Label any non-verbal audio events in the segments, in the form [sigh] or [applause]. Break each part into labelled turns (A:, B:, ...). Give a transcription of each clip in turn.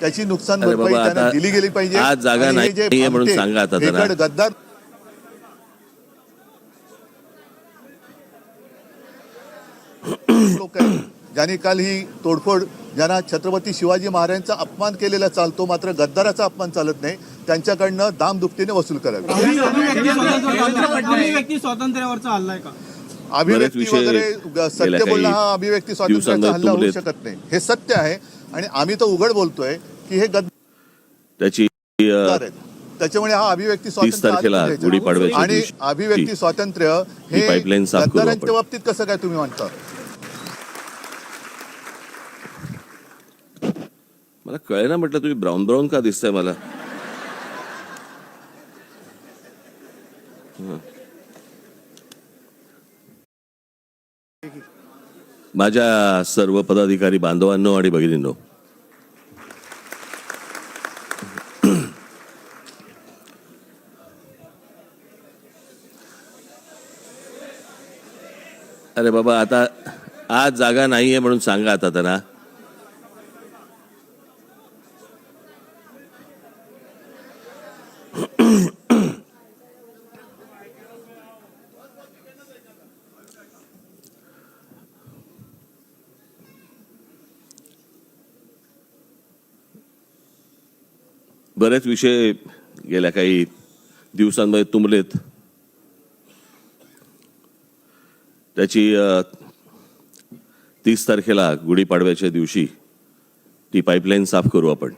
A: त्याची नुकसान भरपाई त्यांना दिली गेली पाहिजे.
B: आज जागा
A: हे
B: नाही- म्हणून सांगा आता
A: गद्दार लोक ज्यांनी काल ही तोडफोड ज्यांना छत्रपती शिवाजी महाराजांचा अपमान केलेला चालतो मात्र गद्दाराचा अपमान चालत नाही. त्यांच्याकडनं दाम दुपटीने वसूल करावी.
C: अभिव्यक्ती स्वातंत्र्य- अभिव्यक्ती स्वातंत्र्यावरचा हल्ला आहे का?
A: अभिव्यक्ती
B: विषय
A: वगैरे
B: गेल्या
A: सत्य बोलणं हा अभिव्यक्ती स्वातंत्र्याचा हल्ला होऊ. शकत नाही. हे सत्य आहे आणि आम्ही तर उघड बोलतोय. की हे गद्दार
B: त्याची
A: त्याच्यामुळे हा अभिव्यक्ती स्वातंत्र्य आणि अभिव्यक्ती स्वातंत्र्य
B: ही
A: गद्दारांच्या. बाबतीत कसं काय तुम्ही म्हणता
B: मला कळे ना म्हटलं तुम्ही ब्राऊन ब्राऊन का दिसतंय मला. माझ्या सर्व पदाधिकारी बांधवांनो आणि भगिनींनो अरे बाबा आता आज जागा नाहीये म्हणून सांगा आता त्यांना. बरेच विषय गेल्या काही दिवसांमध्ये तुंबलेत. त्याची तीस तारखेला गुढीपाडव्याच्या दिवशी ती पाईपलाईन साफ करू आपण.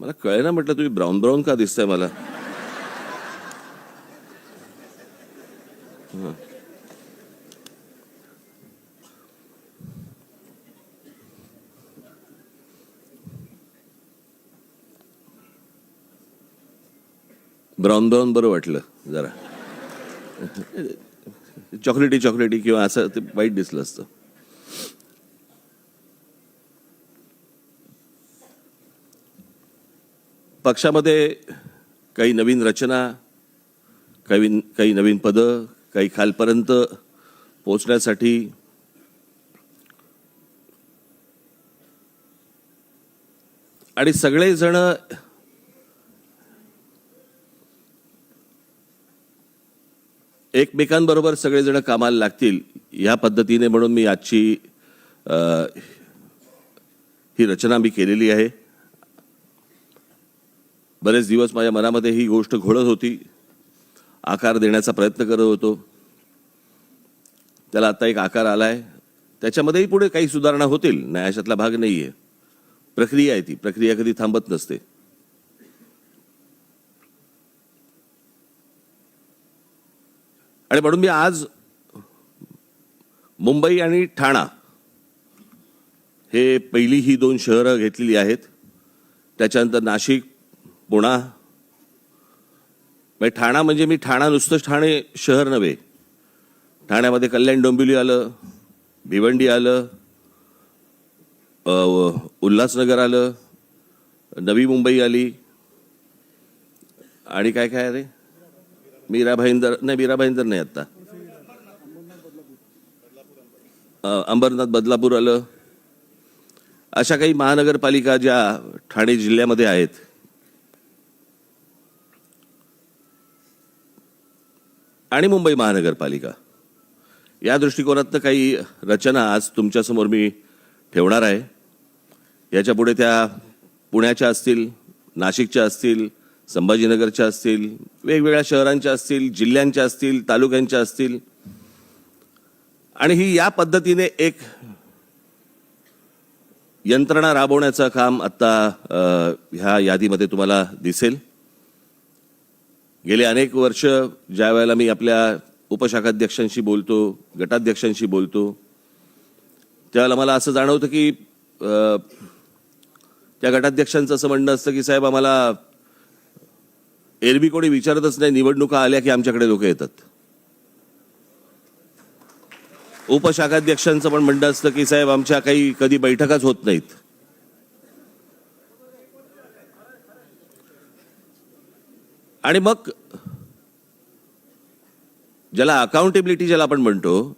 B: मला कळेना म्हटलं तुम्ही ब्राऊन ब्राऊन का दिसतंय मला? ब्राऊन ब्राऊन बरं वाटलं जरा. चॉकलेटी चॉकलेटी किंवा असं ते वाईट दिसलं असतं. पक्षामध्ये काही नवीन रचना काही काही नवीन पदं काही खालपर्यंत पोचण्यासाठी आणि सगळेजण एकमेकांबरोबर सगळेजण कामाला लागतील या पद्धतीने म्हणून मी आजची ही रचना मी केलेली आहे. बरेच दिवस माझ्या मनामध्ये ही गोष्ट घोळत होती. आकार देण्याचा प्रयत्न करत होतो. त्याला आता एक आकार आला आहे त्याच्यामध्येही पुढे काही सुधारणा होतील. न्यायाशातला भाग नाही आहे प्रक्रिया आहे ती. प्रक्रिया कधी थांबत नसते. आणि म्हणून मी आज मुंबई आणि ठाणा हे पहिली ही दोन शहरं घेतलेली आहेत. त्याच्यानंतर नाशिक पुणा. म्हणजे ठाणा म्हणजे मी ठाणा नुसतंच ठाणे शहर नव्हे. ठाण्यामध्ये कल्याण डोंबिवली आलं भिवंडी आलं उल्हासनगर आलं नवी मुंबई आली. आणि काय काय रे? मीरा भाईंदर नाही मीरा भाईंदर नाही आत्ता. अंबरनाथ बदलापूर आलं. अशा काही महानगरपालिका ज्या ठाणे जिल्ह्यामध्ये आहेत आणि मुंबई महानगरपालिका या दृष्टिकोनातनं काही रचना आज तुमच्यासमोर मी ठेवणार आहे. याच्यापुढे त्या पुण्याच्या असतील नाशिकच्या असतील संभाजीनगरच्या असतील वेगवेगळ्या शहरांच्या असतील जिल्ह्यांच्या असतील तालुक्यांच्या असतील. आणि ही या पद्धतीने एक यंत्रणा राबवण्याचं काम आत्ता ह्या यादीमध्ये तुम्हाला दिसेल. गेले अनेक वर्ष ज्या वेळेला मी आपल्या उपशाखाध्यक्षांशी बोलतो गटाध्यक्षांशी बोलतो त्यावेळेला मला असं जाणवतं की त्या गटाध्यक्षांचं असं म्हणणं असतं की साहेब आम्हाला एरवी कोणी विचारतच नाही निवडणुका आल्या की आमच्याकडे लोक येतात. उपशाखाध्यक्षांचं पण म्हणणं असतं की साहेब आमच्या काही कधी बैठकाच होत नाहीत. आणि मग ज्याला अकाउंटेबिलिटी ज्याला आपण म्हणतो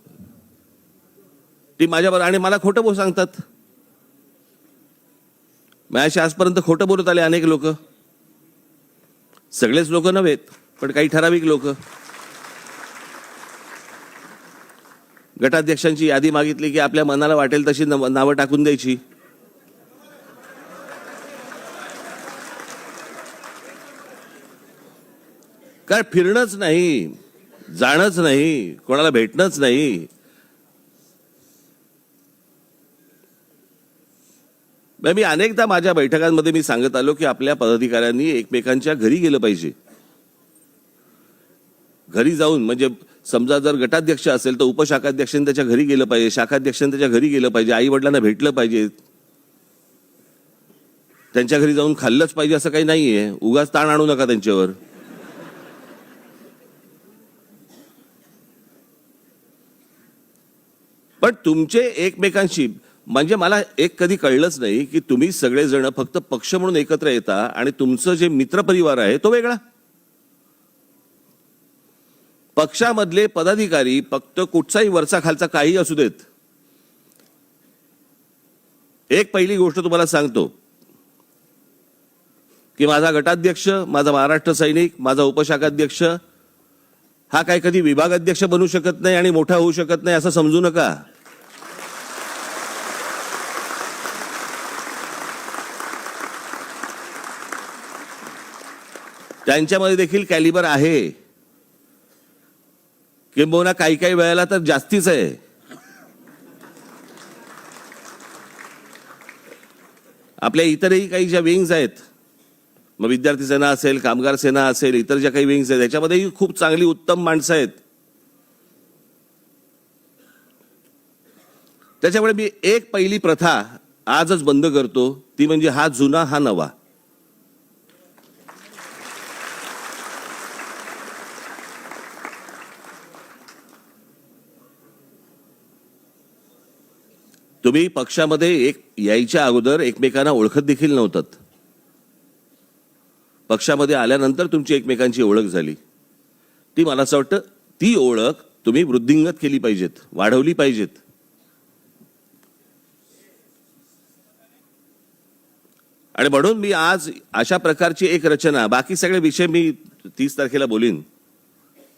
B: ती माझ्याबरोबर आणि मला खोटं बोल सांगतात. माझ्याशी आजपर्यंत खोटं बोलत आले अनेक लोक. सगळेच लोक नव्हेत पण काही ठराविक लोक. गटाध्यक्षांची यादी मागितली की आपल्या मनाला वाटेल तशी नावं टाकून द्यायची. काय फिरणंच नाही जाणंच नाही कोणाला भेटणंच नाही. मी अनेकदा माझ्या बैठकांमध्ये मी सांगत आलो की आपल्या पदाधिकाऱ्यांनी एकमेकांच्या घरी गेलं पाहिजे. घरी जाऊन म्हणजे समजा जर गटाध्यक्ष असेल तर उपशाखाध्यक्षांनी त्याच्या घरी गेलं पाहिजे शाखाध्यक्षांनी त्याच्या घरी गेलं पाहिजे आई वडिलांना भेटलं पाहिजे. त्यांच्या घरी जाऊन खाल्लंच पाहिजे असं काही नाहीये. उगाच ताण आणू नका त्यांच्यावर. पण तुमचे एकमेकांशी म्हणजे मला एक कधी कळलंच नाही की तुम्ही सगळेजण फक्त पक्ष म्हणून एकत्र येता आणि तुमचं जे मित्रपरिवार आहे तो वेगळा. पक्षामधले पदाधिकारी फक्त कुठचाही वरचा खालचा काही असू देत. एक पहिली गोष्ट तुम्हाला सांगतो. की माझा गटाध्यक्ष माझा महाराष्ट्र सैनिक माझा उपशाखाध्यक्ष हा काय कधी विभागाध्यक्ष बनू शकत नाही आणि मोठा होऊ शकत नाही असं समजू नका. त्यांच्यामध्ये देखील कॅलिबर आहे. किंबहुना काही काही वेळेला तर जास्तीच आहे. आपल्या इतरही काही ज्या विंग्स आहेत मग विद्यार्थी सेना असेल कामगार सेना असेल इतर ज्या काही विंग्स आहेत त्याच्यामध्येही खूप चांगली उत्तम माणसं आहेत. त्याच्यामुळे मी एक पहिली प्रथा आजच बंद करतो. ती म्हणजे हा जुना हा नवा. तुम्ही पक्षामध्ये एक यायच्या अगोदर एकमेकांना ओळखत देखील नव्हतात. पक्षामध्ये आल्यानंतर तुमची एकमेकांची ओळख झाली. ती मला असं वाटतं ती ओळख तुम्ही वृद्धिंगत केली पाहिजेत वाढवली पाहिजेत. आणि म्हणून मी आज अशा प्रकारची एक रचना बाकी सगळे विषय मी तीस तारखेला बोलीन.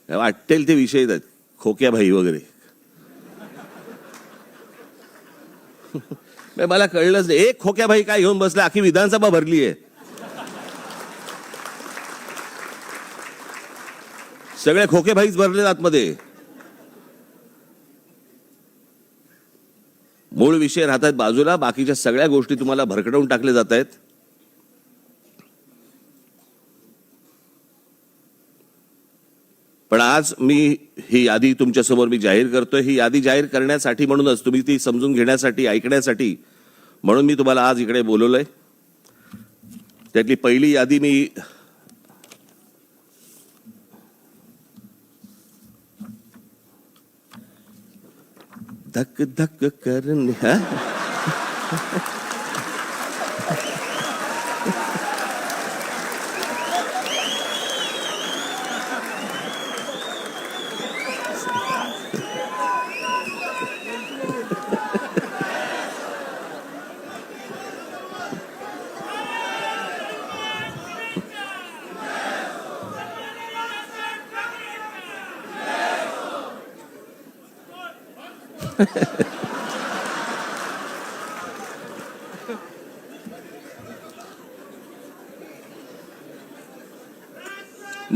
B: वाटेल ते विषय खोक्या भाई वगैरे नाही, [laughs] मला कळलंच नाही. एक खोक्याबाई काय घेऊन बसला अख्खी विधानसभा भरली आहे. सगळे खोकेभाईच भरले आतमध्ये. मूळ विषय राहतात बाजूला बाकीच्या सगळ्या गोष्टी तुम्हाला भरकडवून टाकले जात आहेत. पण आज मी ही यादी तुमच्यासमोर मी जाहीर करतोय. ही यादी जाहीर करण्यासाठी म्हणूनच तुम्ही ती समजून घेण्यासाठी ऐकण्यासाठी म्हणून मी तुम्हाला आज इकडे बोलवलंय. त्यातली पहिली यादी मी धक धक करण्या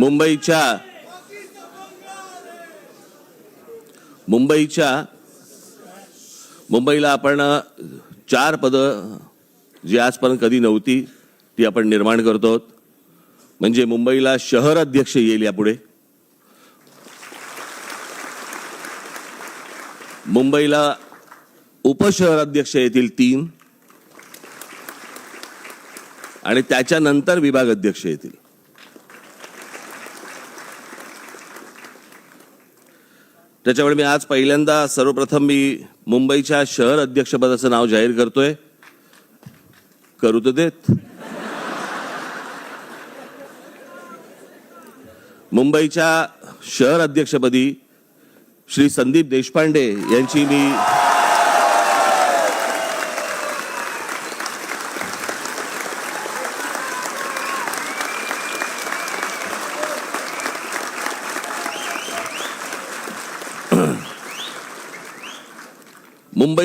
B: मुंबईच्या मुंबईच्या मुंबईला आपण चार पदं जी आजपर्यंत कधी नव्हती ती आपण निर्माण करतो आहोत. म्हणजे मुंबईला शहर अध्यक्ष येईल यापुढे. मुंबईला उपशहर अध्यक्ष येतील तीन. आणि त्याच्यानंतर विभाग अध्यक्ष येतील. त्याच्यामुळे मी आज पहिल्यांदा सर्वप्रथम मी मुंबईच्या शहर अध्यक्षपदाचं नाव जाहीर करतोय. करू तर देत. मुंबईच्या शहर अध्यक्षपदी श्री संदीप देशपांडे यांची मी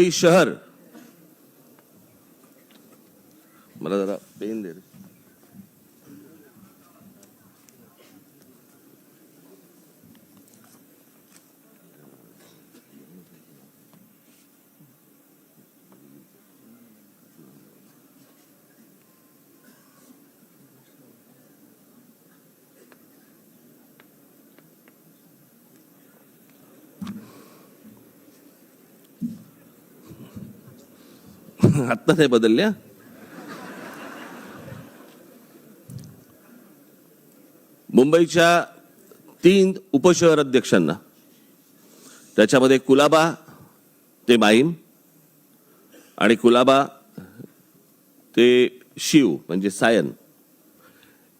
B: मुंबई शहर मला जरा पेन दे रे. आत्ता नाही बदलल्या मुंबईच्या तीन उपशहर अध्यक्षांना त्याच्यामध्ये कुलाबा ते माईम आणि कुलाबा ते शिव म्हणजे सायन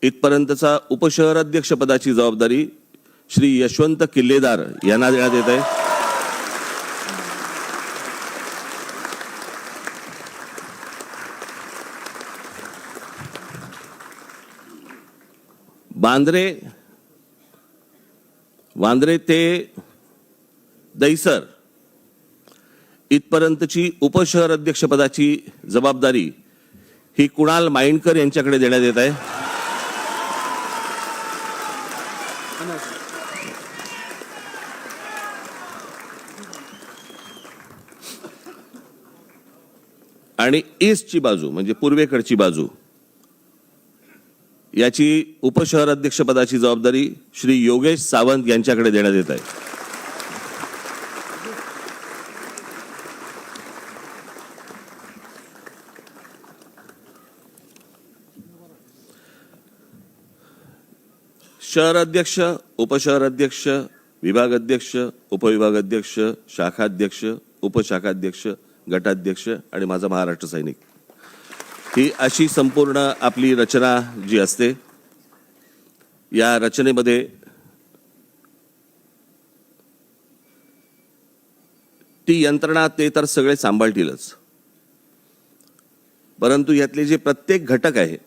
B: इथपर्यंतचा उपशहर अध्यक्षपदाची जबाबदारी श्री यशवंत किल्लेदार यांना देण्यात येत आहे वांद्रे वांद्रे ते दैसर इथपर्यंतची उपशहर अध्यक्षपदाची जबाबदारी ही कुणाल माइंडकर यांच्याकडे देण्यात येत आहे. आणि ईस्टची बाजू म्हणजे पूर्वेकडची बाजू याची उपशहर अध्यक्षपदाची जबाबदारी श्री योगेश सावंत यांच्याकडे देण्यात येत आहे. शहर अध्यक्ष उपशहर अध्यक्ष विभाग अध्यक्ष उपविभाग अध्यक्ष शाखाध्यक्ष उपशाखाध्यक्ष गटाध्यक्ष आणि माझा महाराष्ट्र सैनिक. ही अशी संपूर्ण आपली रचना जी असते या रचनेमध्ये ती यंत्रणा ते तर सगळे सांभाळतीलच. परंतु यातले जे प्रत्येक घटक आहे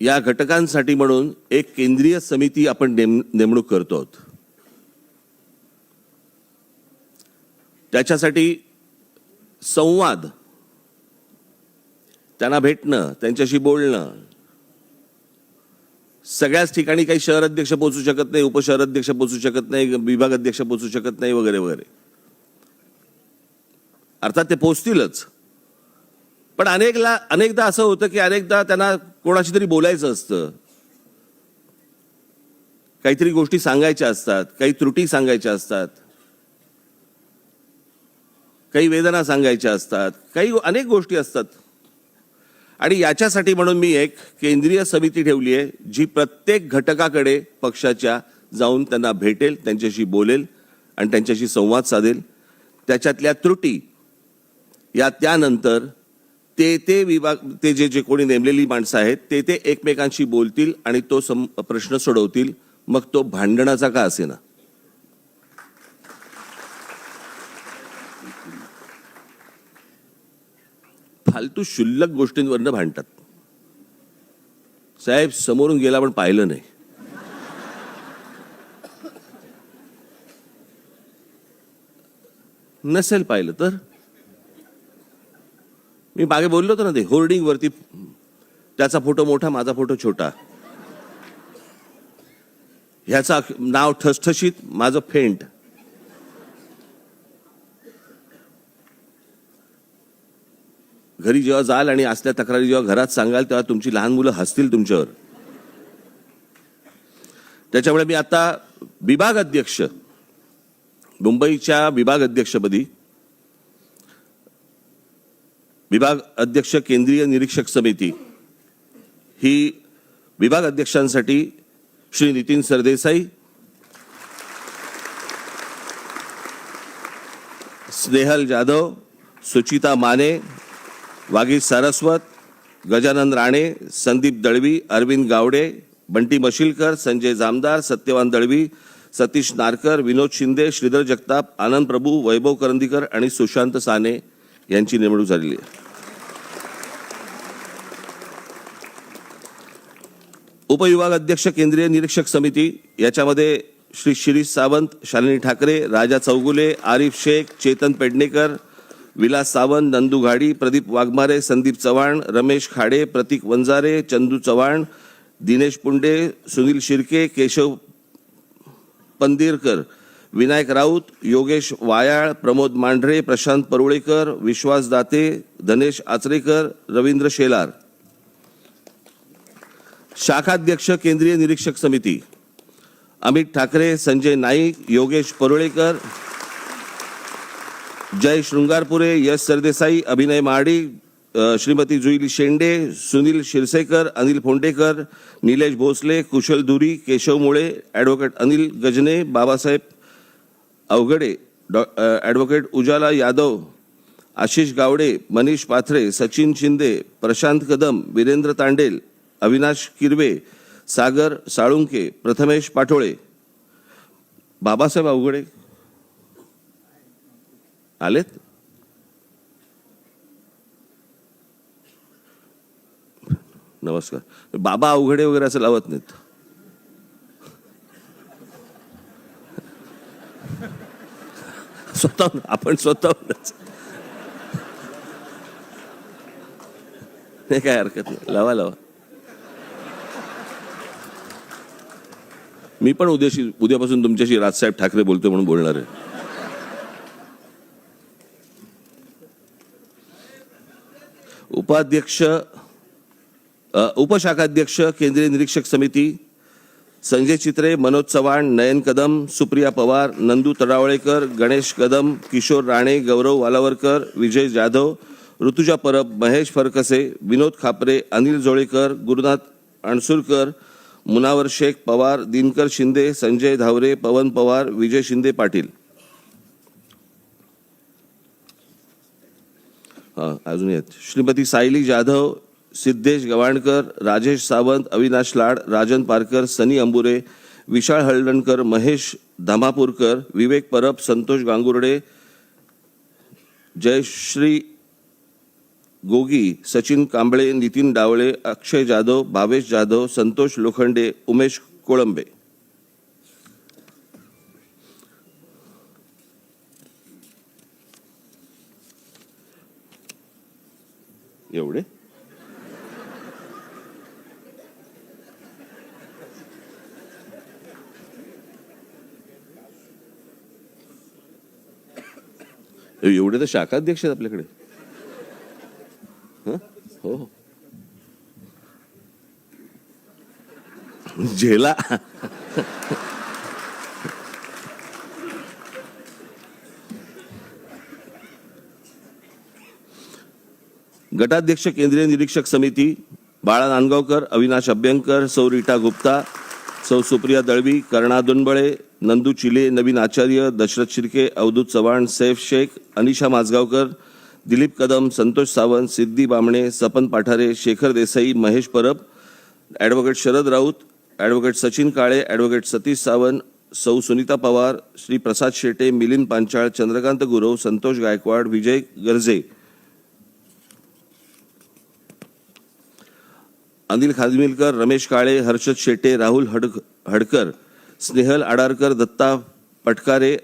B: या घटकांसाठी म्हणून एक केंद्रीय समिती आपण नेम नेमणूक करतो आहोत. त्याच्यासाठी संवाद त्यांना भेटणं त्यांच्याशी बोलणं. सगळ्याच ठिकाणी काही शहर अध्यक्ष पोचू शकत नाही उपशहर अध्यक्ष पोचू शकत नाही विभाग अध्यक्ष पोचू शकत नाही वगैरे वगैरे. अर्थात ते पोचतीलच पण अनेकला अनेकदा असं होतं की अनेकदा त्यांना कोणाशी तरी बोलायचं असतं. काहीतरी गोष्टी सांगायच्या असतात काही त्रुटी सांगायच्या असतात. काही वेदना सांगायच्या असतात काही अनेक गोष्टी असतात. आणि याच्यासाठी म्हणून मी एक केंद्रीय समिती ठेवली आहे जी प्रत्येक घटकाकडे पक्षाच्या जाऊन त्यांना भेटेल त्यांच्याशी बोलेल आणि त्यांच्याशी संवाद साधेल. त्याच्यातल्या त्रुटी या त्यानंतर ते ते विभाग ते जे जे कोणी नेमलेली माणसं आहेत ते ते एकमेकांशी बोलतील आणि तो सम प्रश्न सोडवतील. मग तो भांडणाचा का असेना? फालतू शुल्लक गोष्टींवरनं भांडतात. साहेब समोरून गेला पण पाहिलं नाही. नसेल पाहिलं तर? मी मागे बोललो होतो ना ते होर्डिंग वरती त्याचा फोटो मोठा माझा फोटो छोटा. ह्याचा नाव ठसठशीत माझं फेंट. घरी जेव्हा जाल आणि असल्या तक्रारी जेव्हा घरात सांगाल तेव्हा तुमची लहान मुलं हसतील तुमच्यावर. त्याच्यामुळे मी आता विभाग अध्यक्ष मुंबईच्या विभाग अध्यक्षपदी विभाग अध्यक्ष केंद्रीय निरीक्षक समिती ही विभाग अध्यक्षांसाठी श्री नितीन सरदेसाई स्नेहल जाधव सुचिता माने वागी सारस्वत गजानन राणे संदीप दळवी अरविंद गावडे बंटी मशिलकर संजय जामदार सत्यवान दळवी सतीश नारकर विनोद शिंदे श्रीधर जगताप आनंद प्रभू वैभव करंदीकर आणि सुशांत साने यांची नेमणूक झालेली आहे. उपविभाग अध्यक्ष केंद्रीय निरीक्षक समिती याच्यामध्ये श्री शिरीष सावंत शालिनी ठाकरे राजा चौगुले आरिफ शेख चेतन पेडणेकर विलास सावंत नंदू घाडी प्रदीप वाघमारे संदीप चव्हाण रमेश खाडे प्रतीक वंजारे चंदू चव्हाण दिनेश पुंडे सुनील शिर्के केशव पंदिरकर विनायक राऊत योगेश वायाळ प्रमोद मांढरे प्रशांत परुळेकर विश्वास दाते धनेश आचरेकर रवींद्र शेलार. शाखाध्यक्ष केंद्रीय निरीक्षक समिती. अमित ठाकरे संजय नाईक योगेश परुळेकर जय शृंगारपुरे यश सरदेसाई अभिनय महाडी श्रीमती जुईली शेंडे सुनील शिरसेकर अनिल फोंडेकर निलेश भोसले कुशल धुरी केशव मुळे ॲडव्होकेट अनिल गजने बाबासाहेब अवघडे डॉ ॲडव्होकेट उजाला यादव आशिष गावडे मनीष पाथरे सचिन शिंदे प्रशांत कदम वीरेंद्र तांडेल अविनाश किरवे सागर साळुंके प्रथमेश पाठोळे. बाबासाहेब अवघडे. आलेत नमस्कार. बाबा अवघडे वगैरे असं लावत नाहीत. स्वतः आपण स्वतःहूनच. नाही काय हरकत नाही. लावा लावा. मी पण उद्याशी उद्यापासून तुमच्याशी राजसाहेब ठाकरे बोलतोय म्हणून बोलणार आहे. उपाध्यक्ष उपशाखाध्यक्ष केंद्रीय निरीक्षक समिती संजय चित्रे मनोज चव्हाण नयन कदम सुप्रिया पवार नंदू तडावळेकर गणेश कदम किशोर राणे गौरव वालावरकर विजय जाधव ऋतुजा परब महेश फरकसे विनोद खापरे अनिल जोळेकर गुरुनाथ अणसुरकर मुनावर शेख पवार दिनकर शिंदे संजय धावरे पवन पवार विजय शिंदे पाटील. अजून आहेत. श्रीमती सायली जाधव सिद्धेश गवाणकर राजेश सावंत अविनाश लाड राजन पारकर सनी अंबुरे विशाळ हळदणकर महेश धामापूरकर विवेक परब संतोष गांगुर्डे जयश्री गोगी सचिन कांबळे नितीन डावळे अक्षय जाधव भावेश जाधव संतोष लोखंडे उमेश कोळंबे. तर शाखाध्यक्ष आहेत आपल्याकडे. हो? हो. झेला गटाध्यक्ष केंद्रीय निरीक्षक समिती Bala Nandgaonkar Avinash Abhyankar Sau Rita Gupta Sau Supriya Dalvi Karna Dunbale Nandu Chile Navin Acharya Dashrath Shirke Avdhut Chavan Saif Shaikh Anisha Mazgaonkar Dilip Kadam Santosh Sawant Siddhi Bamne Sapan Pathare Shekhar Desai Mahesh Parab advocate Sharad Raut advocate Sachin Kale advocate Satish Sawant सौ सुनीता पवार श्री प्रसाद शेटे मिलिंद पांचाळ चंद्रकांत गुरव संतोष गायकवाड विजय गर्जे. अनिल खाजमिलकर रमेश काळे हर्षद शेटे राहुल हड Hadkar. Snehal Adarkar Datta Patkare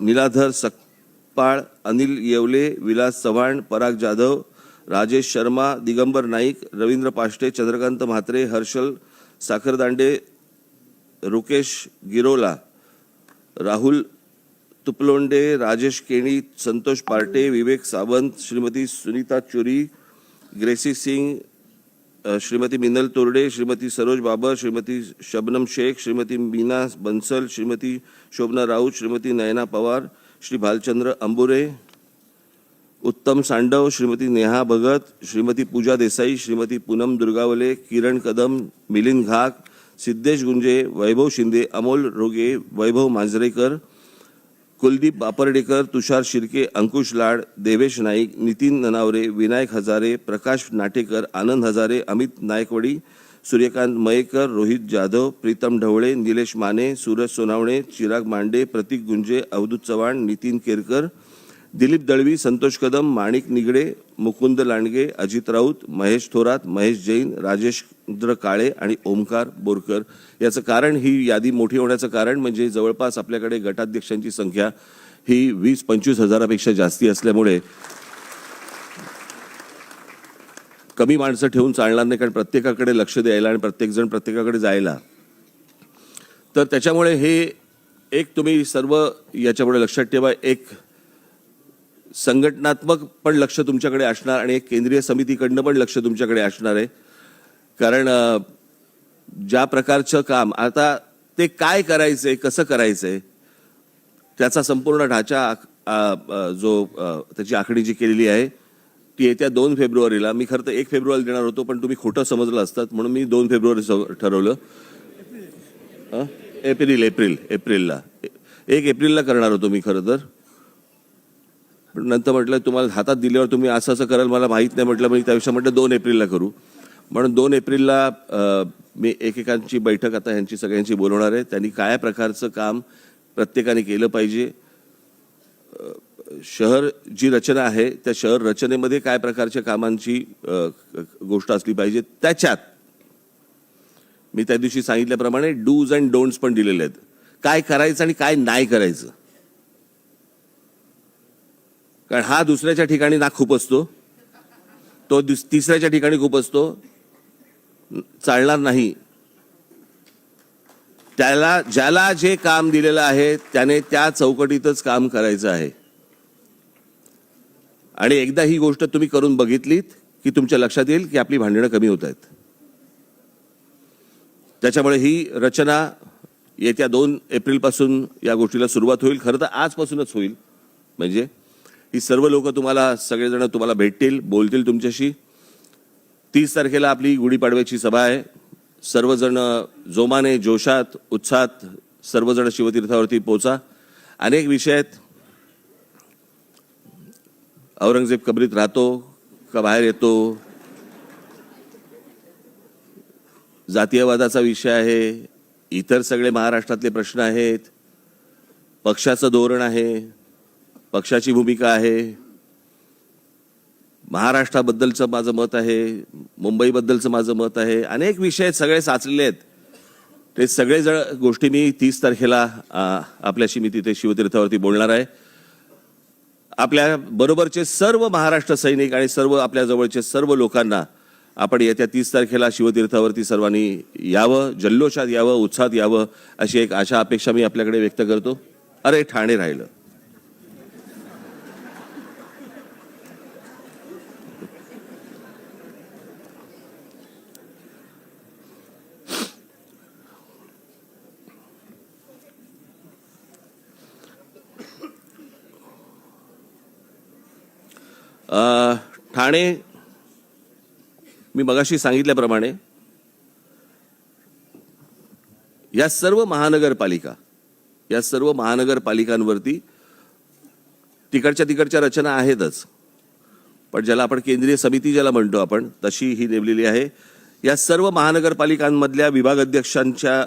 B: Niladhar Sakpal Anil Yevle Vilas Chavan Parag Jadhav Rajesh Sharma Digambar Naik Ravindra Pashte Chandrakant Mhatre Harshal Sakhardande Rukesh Girola Rahul Tuplonde Rajesh Keni Santosh Parte Vivek Sawant Shrimati Sunita Churi Gracy Singh Shrimati Minal Torde Shrimati Saroj Babar Shrimati Shabnam Shaikh Shrimati Meena Bansal Shrimati Shobhana Raut Shrimati Nayana Pawar Shri Bhalchandra Ambure Uttam Sandav Shrimati Neha Bhagat Shrimati पूजा देसाई श्रीमती पूनम दुर्गावले किरण कदम मिलिंद घाक सिद्धेश गुंजे वैभव शिंदे अमोल रोगे वैभव मांजरेकर कुलदीप बापर्डेकर तुषार शिर्के अंकुश लाड देवेश नाईक नितीन ननावरे विनायक हजारे प्रकाश नाटेकर आनंद हजारे अमित नायकवडी सूर्यकांत मयेकर रोहित जाधव प्रीतम ढवळे निलेश माने सूरज सोनावणे चिराग मांडे प्रतीक गुंजे अवधूत चव्हाण नितीन केरकर दिलीप दळवी संतोष कदम माणिक निगडे मुकुंद लांडगे अजित राऊत महेश थोरात महेश जैन राजेश रवींद्र काळे आणि ओमकार बोरकर याचं कारण ही यादी मोठी होण्याचं कारण म्हणजे जवळपास आपल्याकडे गटाध्यक्षांची संख्या ही वीस पंचवीस हजारापेक्षा जास्ती असल्यामुळे कमी माणसं ठेवून चालणार नाही कारण प्रत्येकाकडे लक्ष द्यायला आणि प्रत्येकजण प्रत्येकाकडे जायला. तर त्याच्यामुळे हे एक तुम्ही सर्व याच्यामुळे लक्षात ठेवा. एक संघटनात्मक पण लक्ष तुमच्याकडे असणार आणि एक केंद्रीय समितीकडनं पण लक्ष तुमच्याकडे असणार आहे. कारण ज्या प्रकारचं काम आता ते काय करायचंय कसं करायचंय त्याचा संपूर्ण ढाचा जो त्याची आखणी जी केलेली आहे ती येत्या दोन फेब्रुवारीला मी खरं तर एक फेब्रुवारी देणार होतो पण तुम्ही खोटं समजलं असतात म्हणून मी दोन फेब्रुवारी ठरवलं. एप्रिल एप्रिल एप्रिलला. एक एप्रिलला करणार होतो मी खरं तर. नंतर म्हटलं तुम्हाला हातात दिल्यावर तुम्ही असं असं कराल मला माहीत नाही म्हटलं मी त्यापेक्षा म्हटलं दोन एप्रिलला करू. म्हणून दोन एप्रिलला मी एकेकांची बैठक आता ह्यांची सगळ्यांची बोलवणार आहे. त्यांनी काय प्रकारचं काम प्रत्येकाने केलं पाहिजे? शहर जी रचना आहे त्या शहर रचनेमध्ये काय प्रकारच्या कामांची गोष्ट असली पाहिजे? त्याच्यात मी त्या दिवशी सांगितल्याप्रमाणे डूज अँड डोंट्स पण दिलेले आहेत. काय करायचं आणि काय नाही करायचं? कारण हा दुसऱ्याच्या ठिकाणी ना खूप असतो. तो दुस- तिसऱ्याच्या ठिकाणी खूप असतो. चालणार नाही. त्याला ज्याला जे काम दिलेलं आहे त्याने त्या चौकटीतच काम करायचं आहे. आणि एकदा ही गोष्ट तुम्ही करून बघितलीत की तुमच्या लक्षात येईल की आपली भांडणं कमी होत आहेत. त्याच्यामुळे ही रचना येत्या दोन एप्रिलपासून या गोष्टीला सुरुवात होईल. खरं तर आजपासूनच होईल. म्हणजे ही सर्व लोक तुम्हाला सगळेजण तुम्हाला भेटतील बोलतील तुमच्याशी. तीस तारखेला आपली गुढीपाडव्याची सभा आहे. सर्वजण जोमाने जोशात उत्साहात सर्वजण शिवतीर्थावरती पोचा. अनेक विषय आहेत. औरंगजेब कबरीत राहतो का बाहेर येतो? जातीयवादाचा विषय आहे. इतर सगळे महाराष्ट्रातले प्रश्न आहेत. पक्षाचं धोरण आहे. पक्षाची भूमिका आहे. महाराष्ट्राबद्दलचं माझं मत आहे मुंबईबद्दलचं माझं मत आहे. अनेक विषय सगळे साचलेले आहेत. ते सगळे जळ गोष्टी मी तीस तारखेला आपल्याशी मी तिथे शिवतीर्थावरती बोलणार आहे. आपल्या बरोबरचे सर्व महाराष्ट्र सैनिक आणि सर्व आपल्या जवळचे सर्व लोकांना आपण येत्या तीस तारखेला शिवतीर्थावरती सर्वांनी यावं जल्लोषात यावं उत्साहात यावं अशी एक आशा अपेक्षा मी आपल्याकडे व्यक्त करतो. अरे ठाणे राहिलं. ठाणे मी मगाशी सांगितल्याप्रमाणे या सर्व महानगरपालिका या सर्व महानगरपालिकांवरती तिकडच्या तिकडच्या रचना आहेतच. पण ज्याला आपण केंद्रीय समिती ज्याला म्हणतो आपण तशी ही नेमलेली आहे. या सर्व महानगरपालिकांमधल्या विभाग अध्यक्षांच्या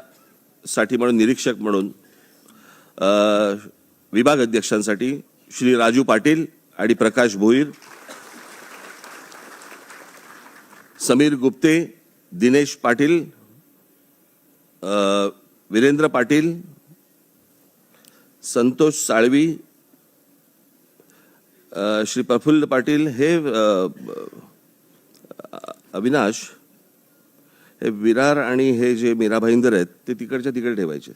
B: साठी म्हणून निरीक्षक म्हणून विभाग अध्यक्षांसाठी श्री राजू पाटील आणि प्रकाश भोईर समीर गुप्ते दिनेश पाटील वीरेंद्र पाटील संतोष साळवी श्री प्रफुल्ल पाटील हे अविनाश हे विरार आणि हे जे मीरा भाईंदर आहेत ते तिकडच्या तिकडे ठेवायचे.